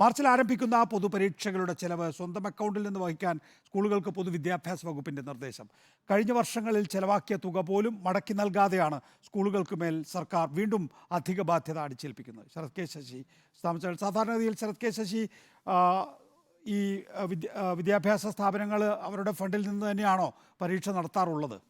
മാർച്ചിൽ ആരംഭിക്കുന്ന പൊതുപരീക്ഷകളുടെ ചെലവ് സ്വന്തം അക്കൗണ്ടിൽ നിന്ന് വഹിക്കാൻ സ്കൂളുകൾക്ക് പൊതുവിദ്യാഭ്യാസ വകുപ്പിന്റെ നിർദ്ദേശം. കഴിഞ്ഞ വർഷങ്ങളിൽ ചെലവാക്കിയ തുക പോലും മടക്കി നൽകാതെയാണ് സ്കൂളുകൾക്ക് മേൽ സർക്കാർ വീണ്ടും അധിക ബാധ്യത അടിച്ചേൽപ്പിക്കുന്നത്. ശരത് കെ ശശി സാധാരണഗതിയിൽ ശരത് കെ ശശി ഈ ആ, വിദ്യ- ആ, വിദ്യാഭ്യാസ സ്ഥാപനങ്ങൾ അവരുടെ ഫണ്ടിൽ നിന്ന് തന്നെയാണോ പരീക്ഷ നടത്താറുള്ളത്?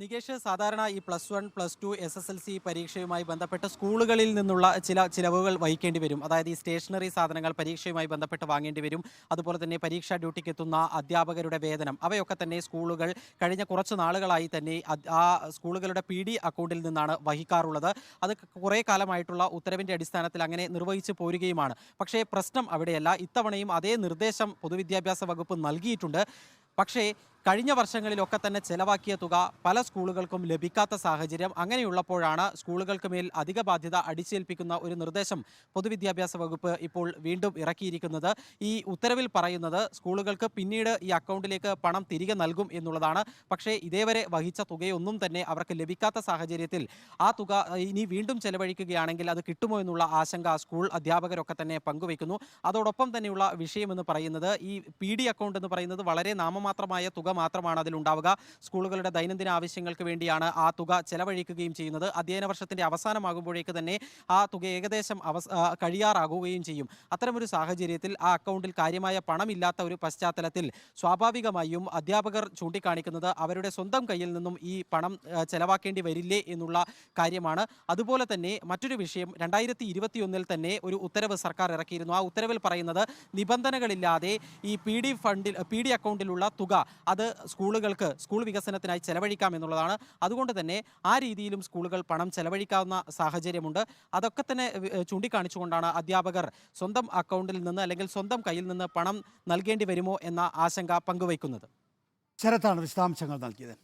നികേഷ് സാധാരണ ഈ plus one plus two S S L C പരീക്ഷയുമായി ബന്ധപ്പെട്ട് സ്കൂളുകളിൽ നിന്നുള്ള ചില ചിലവുകൾ വഹിക്കേണ്ടി വരും. അതായത് ഈ സ്റ്റേഷനറി സാധനങ്ങൾ പരീക്ഷയുമായി ബന്ധപ്പെട്ട് വാങ്ങേണ്ടി വരും. അതുപോലെ തന്നെ പരീക്ഷാ ഡ്യൂട്ടിക്ക് എത്തുന്ന അധ്യാപകരുടെ വേതനം. അവയൊക്കെ തന്നെ സ്കൂളുകൾ കഴിഞ്ഞ കുറച്ച് നാളുകളായി തന്നെ ആ സ്കൂളുകളുടെ പി ഡി അക്കൗണ്ടിൽ നിന്നാണ് വഹിക്കാറുള്ളത്. അത് കുറേ കാലമായിട്ടുള്ള ഉത്തരവിന്റെ അടിസ്ഥാനത്തിൽ അങ്ങനെ നിർവഹിച്ചു പോരുകയുമാണ്. പക്ഷേ പ്രശ്നം അവിടെയല്ല. ഇത്തവണയും അതേ നിർദ്ദേശം പൊതുവിദ്യാഭ്യാസ വകുപ്പ് നൽകിയിട്ടുണ്ട്. പക്ഷേ കഴിഞ്ഞ വർഷങ്ങളിലൊക്കെ തന്നെ ചെലവാക്കിയ തുക പല സ്കൂളുകൾക്കും ലഭിക്കാത്ത സാഹചര്യം അങ്ങനെയുള്ളപ്പോഴാണ് സ്കൂളുകൾക്ക് മേൽ അധിക ബാധ്യത അടിച്ചേൽപ്പിക്കുന്ന ഒരു നിർദ്ദേശം പൊതുവിദ്യാഭ്യാസ വകുപ്പ് ഇപ്പോൾ വീണ്ടും ഇറക്കിയിരിക്കുന്നത്. ഈ ഉത്തരവിൽ പറയുന്നത് സ്കൂളുകൾക്ക് പിന്നീട് ഈ അക്കൗണ്ടിലേക്ക് പണം തിരികെ നൽകും എന്നുള്ളതാണ്. പക്ഷേ ഇതേവരെ വഹിച്ച തുകയൊന്നും തന്നെ അവർക്ക് ലഭിക്കാത്ത സാഹചര്യത്തിൽ ആ തുക ഇനി വീണ്ടും ചെലവഴിക്കുകയാണെങ്കിൽ അത് കിട്ടുമോ എന്നുള്ള ആശങ്ക സ്കൂൾ അധ്യാപകരൊക്കെ തന്നെ പങ്കുവയ്ക്കുന്നു. അതോടൊപ്പം തന്നെയുള്ള വിഷയമെന്ന് പറയുന്നത് ഈ പി ഡി അക്കൗണ്ട് എന്ന് പറയുന്നത് വളരെ നാമമാത്രമായ തുക മാത്രമാണ് അതിലുണ്ടാവുക. സ്കൂളുകളുടെ ദൈനംദിന ആവശ്യങ്ങൾക്ക് വേണ്ടിയാണ് ആ തുക ചെലവഴിക്കുകയും ചെയ്യുന്നത്. അധ്യയന വർഷത്തിന്റെ അവസാനമാകുമ്പോഴേക്ക് തന്നെ ആ തുക ഏകദേശം അവസ കഴിയാറാകുകയും ചെയ്യും. അത്തരമൊരു സാഹചര്യത്തിൽ ആ അക്കൗണ്ടിൽ കാര്യമായ പണമില്ലാത്ത ഒരു പശ്ചാത്തലത്തിൽ സ്വാഭാവികമായും അധ്യാപകർ ചൂണ്ടിക്കാണിക്കുന്നത് അവരുടെ സ്വന്തം കയ്യിൽ നിന്നും ഈ പണം ചെലവാക്കേണ്ടി വരില്ലേ എന്നുള്ള കാര്യമാണ്. അതുപോലെ തന്നെ മറ്റൊരു വിഷയം രണ്ടായിരത്തി ഇരുപത്തിയൊന്നിൽ തന്നെ ഒരു ഉത്തരവ് സർക്കാർ ഇറക്കിയിരുന്നു. ആ ഉത്തരവിൽ പറയുന്നത് നിബന്ധനകളില്ലാതെ ഈ പി ഡി ഫണ്ടിൽ പി ഡി അക്കൗണ്ടിലുള്ള തുക അത് സ്കൂളുകൾക്ക് സ്കൂൾ വികസനത്തിനായി ചെലവഴിക്കാം എന്നുള്ളതാണ്. അതുകൊണ്ട് തന്നെ ആ രീതിയിലും സ്കൂളുകൾ പണം ചെലവഴിക്കാവുന്ന സാഹചര്യമുണ്ട്. അതൊക്കെ തന്നെ ചൂണ്ടിക്കാണിച്ചുകൊണ്ടാണ് അധ്യാപകർ സ്വന്തം അക്കൗണ്ടിൽ നിന്ന് അല്ലെങ്കിൽ സ്വന്തം കയ്യിൽ നിന്ന് പണം നൽകേണ്ടി വരുമോ എന്ന ആശങ്ക പങ്കുവയ്ക്കുന്നത്. ശരത്താണ് വിശദാംശങ്ങൾ നൽകിയത്.